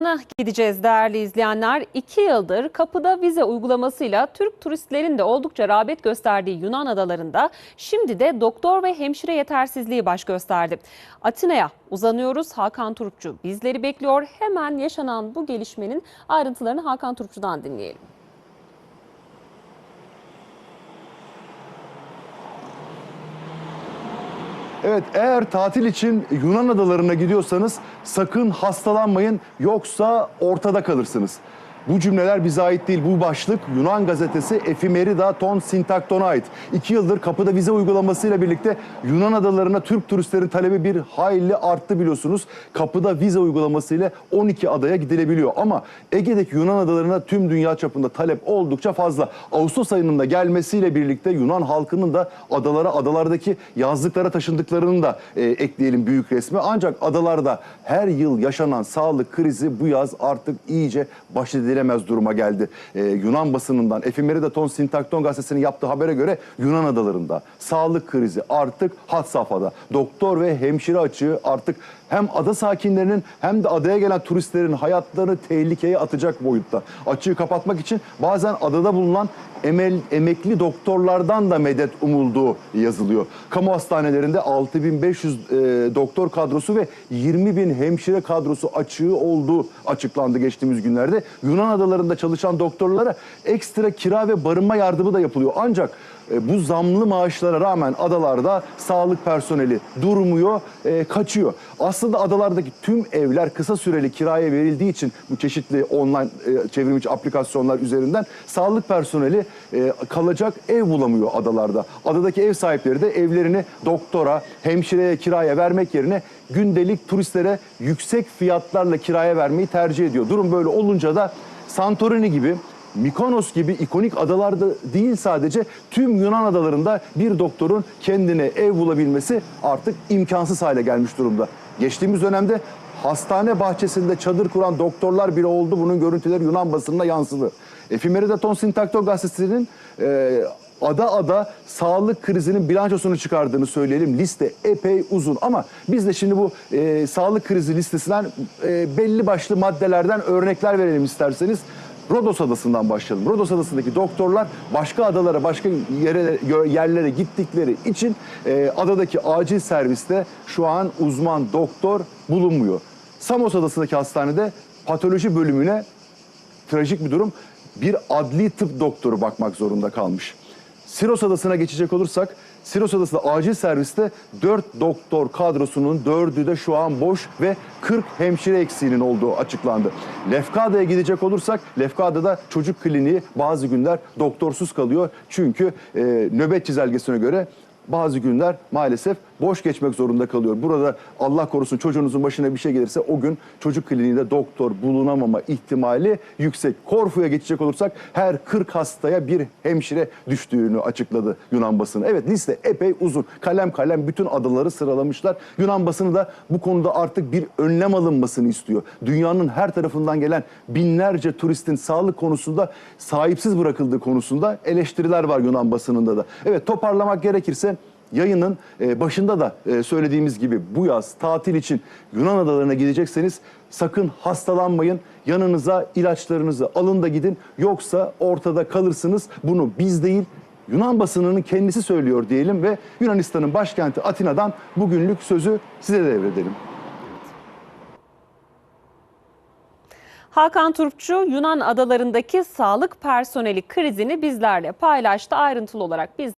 Yunanistan'a gideceğiz değerli izleyenler. İki yıldır kapıda vize uygulamasıyla Türk turistlerin de oldukça rağbet gösterdiği Yunan adalarında şimdi de doktor ve hemşire yetersizliği baş gösterdi. Atina'ya uzanıyoruz. Hakan Turpçu bizleri bekliyor. Hemen yaşanan bu gelişmenin ayrıntılarını Hakan Turpçu'dan dinleyelim. Evet eğer tatil için Yunan adalarına gidiyorsanız sakın hastalanmayın yoksa ortada kalırsınız. Bu cümleler bize ait değil. Bu başlık Yunan gazetesi Efimerida Ton Sintakton'a ait. İki yıldır kapıda vize uygulamasıyla birlikte Yunan adalarına Türk turistlerin talebi bir hayli arttı biliyorsunuz. Kapıda vize uygulamasıyla 12 adaya gidilebiliyor. Ama Ege'deki Yunan adalarına tüm dünya çapında talep oldukça fazla. Ağustos ayının da gelmesiyle birlikte Yunan halkının da adalara, adalardaki yazlıklara taşındıklarını da e, ekleyelim büyük resme. Ancak adalarda her yıl yaşanan sağlık krizi bu yaz artık iyice baş edilemez duruma geldi. E, Yunan basınından Efimerida Ton Sintakton gazetesinin yaptığı habere göre Yunan adalarında sağlık krizi artık had safhada. Doktor ve hemşire açığı artık hem ada sakinlerinin hem de adaya gelen turistlerin hayatlarını tehlikeye atacak boyutta. Açığı kapatmak için bazen adada bulunan emel, emekli doktorlardan da medet umulduğu yazılıyor. Kamu hastanelerinde 6500 e, doktor kadrosu ve 20 bin hemşire kadrosu açığı olduğu açıklandı geçtiğimiz günlerde. Yunan adalarında çalışan doktorlara ekstra kira ve barınma yardımı da yapılıyor. Ancak e, bu zamlı maaşlara rağmen adalarda sağlık personeli durmuyor, e, kaçıyor. Aslında adalardaki tüm evler kısa süreli kiraya verildiği için bu çeşitli online e, çevrimçi aplikasyonlar üzerinden sağlık personeli e, kalacak ev bulamıyor adalarda. Adadaki ev sahipleri de evlerini doktora, hemşireye kiraya vermek yerine gündelik turistlere yüksek fiyatlarla kiraya vermeyi tercih ediyor. Durum böyle olunca da Santorini gibi Mikonos gibi ikonik adalarda değil sadece tüm Yunan adalarında bir doktorun kendine ev bulabilmesi artık imkansız hale gelmiş durumda. Geçtiğimiz dönemde hastane bahçesinde çadır kuran doktorlar bile oldu. Bunun görüntüleri Yunan basınına yansıdı. Efimerida Ton Sintaktor gazetesinin e, ada ada sağlık krizinin bilançosunu çıkardığını söyleyelim. Liste epey uzun ama biz de şimdi bu e, sağlık krizi listesinden e, belli başlı maddelerden örnekler verelim isterseniz. Rodos Adası'ndan başlayalım. Rodos Adası'ndaki doktorlar başka adalara, başka yere, yerlere gittikleri için e, adadaki acil serviste şu an uzman doktor bulunmuyor. Samos Adası'ndaki hastanede patoloji bölümüne trajik bir durum. Bir adli tıp doktoru bakmak zorunda kalmış. Siros Adası'na geçecek olursak, Siros Adası'da acil serviste 4 doktor kadrosunun 4'ü de şu an boş ve 40 hemşire eksiğinin olduğu açıklandı. Lefkada'ya gidecek olursak, Lefkada'da çocuk kliniği bazı günler doktorsuz kalıyor. Çünkü e, nöbet çizelgesine göre bazı günler maalesef boş geçmek zorunda kalıyor. Burada Allah korusun çocuğunuzun başına bir şey gelirse o gün çocuk kliniğinde doktor bulunamama ihtimali yüksek. Korfu'ya geçecek olursak her 40 hastaya bir hemşire düştüğünü açıkladı Yunan basını. Evet liste epey uzun. Kalem kalem bütün adaları sıralamışlar. Yunan basını da bu konuda artık bir önlem alınmasını istiyor. Dünyanın her tarafından gelen binlerce turistin sağlık konusunda sahipsiz bırakıldığı konusunda eleştiriler var Yunan basınında da. Evet toparlamak gerekirse yayının e, başında da e, söylediğimiz gibi bu yaz tatil için Yunan adalarına gidecekseniz sakın hastalanmayın. Yanınıza ilaçlarınızı alın da gidin. Yoksa ortada kalırsınız. Bunu biz değil Yunan basınının kendisi söylüyor diyelim ve Yunanistan'ın başkenti Atina'dan bugünlük sözü size devredelim. Hakan Turpçu Yunan adalarındaki sağlık personeli krizini bizlerle paylaştı. Ayrıntılı olarak biz